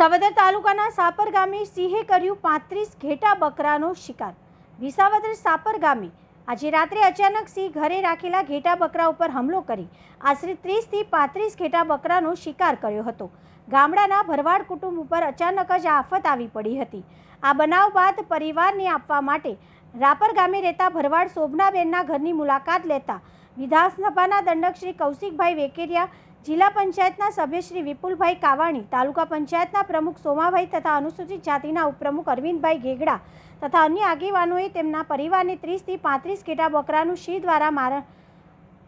વિસાવદર તાલુકાના સાપર ગામે સિંહે કર્યું પાંત્રીસ ઘેટા બકરાનો શિકાર. વિસાવદર સાપર ગામે આજે રાત્રે અચાનક સિંહ ઘરે રાખેલા ઘેટા બકરા ઉપર હુમલો કરી આશરે ત્રીસથી પાંત્રીસ ઘેટા બકરાનો શિકાર કર્યો હતો. ગામડાના ભરવાડ કુટુંબ ઉપર અચાનક જ આફત આવી પડી હતી. આ બનાવ બાદ પરિવારને આપવા માટે રાપર ગામે રહેતા ભરવાડ શોભનાબેનના ઘરની મુલાકાત લેતા વિધાનસભાના દંડક શ્રી કૌશિકભાઈ વેકેરિયા જિલ્લા પંચાયતના સભ્ય શ્રી વિપુલભાઈ કાવાણી, તાલુકા પંચાયતના પ્રમુખ સોમાભાઈ તથા અનુસૂચિત જાતિના ઉપપ્રમુખ અરવિંદભાઈ ઘેગડા તથા અન્ય આગેવાનોએ તેમના પરિવારને ત્રીસથી પાંત્રીસ ઘેટા બકરાનું શી દ્વારા માર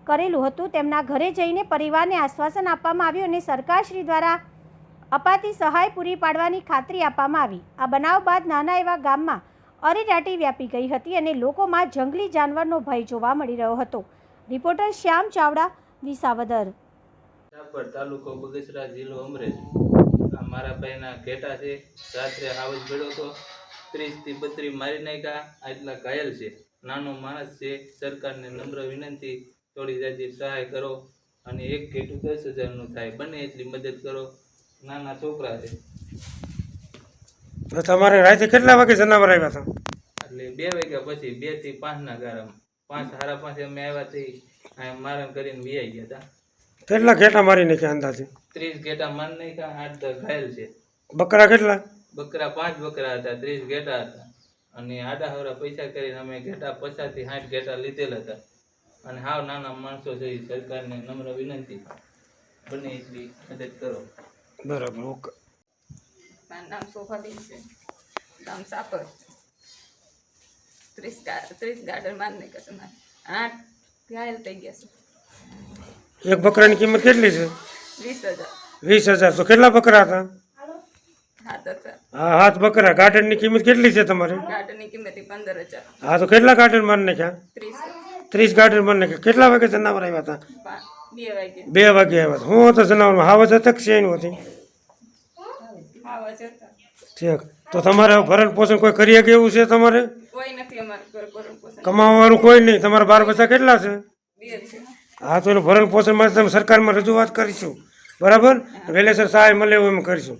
કરેલું હતું, તેમના ઘરે જઈને પરિવારને આશ્વાસન આપવામાં આવ્યું અને સરકારશ્રી દ્વારા અપાતી સહાય પૂરી પાડવાની ખાતરી આપવામાં આવી. આ બનાવ બાદ નાના એવા ગામમાં અરેરાટી વ્યાપી ગઈ હતી અને લોકોમાં જંગલી જાનવરનો ભય જોવા મળી રહ્યો હતો. રિપોર્ટર શ્યામ ચાવડા, વિસાવદર. રાપર તાલુકો બગસરા જિલ્લો અમરેલી. આ મારા ભાઈના ઘેટા છે. રાત્રે હાવજ ભેડો તો ત્રીસથી બત્રીસ મારી નાખ્યા. આટલા ઘાયલ છે. નાનો માણસ છે. સરકારને નમ્ર વિનંતી થોડી જાજી સહાય કરો અને એક ઘેટું દસ હજારનું થાય. બને એટલી મદદ કરો. નાના છોકરા છે. તો તમારે રાતે કેટલા વાગે જનાવર આવ્યા હતા? એટલે બે વાગ્યા પછી બેથી પાંચ ના ગારામાં. પાંચ સારા પાંચ અમે આવ્યા થી મારણ કરીને વ્યાઈ ગયા હતા. કેટલા ઘેટા મારી નાખ્યા અંદાજે? ત્રીસ ઘેટા માર નાખ્યા આઠ દસ ઘાયલ છે. બકરા કેટલા? બકરા પાંચ બકરા હતા ત્રીસ ઘેટા હતા. અને આડા હવરા પૈસા કરીને અમે ઘેટા પચાસથી સાઠ ઘેટા લીધેલા હતા. અને હાવ નાના માણસો છે સરકારને નમ્ર વિનંતી. બને એટલી મદદ કરો. બરાબર ઓકે. મારું નામ સોફાબેન છે. ગામ સાપર. ત્રીસ ત્રીસ ગાર્ડન મારને કશે મારે. આઠ ઘાયલ થઈ ગયા છે. એક બકરાની કિંમત કેટલી છે? વીસ હજાર. તો કેટલા બકરા હતા? હા હાથ બકરા. ગાર્ડનની કિંમત કેટલી છે તમારે? હા તો કેટલા ગાર્ડન મારી નાખ્યા? ત્રીસ. ગાર્ડન મારી નાખ્યા. કેટલા વાગે જનાવર આવ્યા હતા? બે વાગે. આવ્યા હતા. હું હતો જનાવરમાં. હાવજ હતા છે શેનું હતી? ઠીક. તો તમારે ભરણ પોષણ કોઈ કરી શકે એવું છે તમારે? કમાવાવાળું કોઈ નહીં. તમારા બાર બચ્ચા કેટલા છે? બે છે. હા તો એનું ભરણ પોષણ માટે તમે સરકારમાં રજૂઆત કરીશું. બરાબર? વહેલેસર સહાય મળે એવું એમ કરીશું.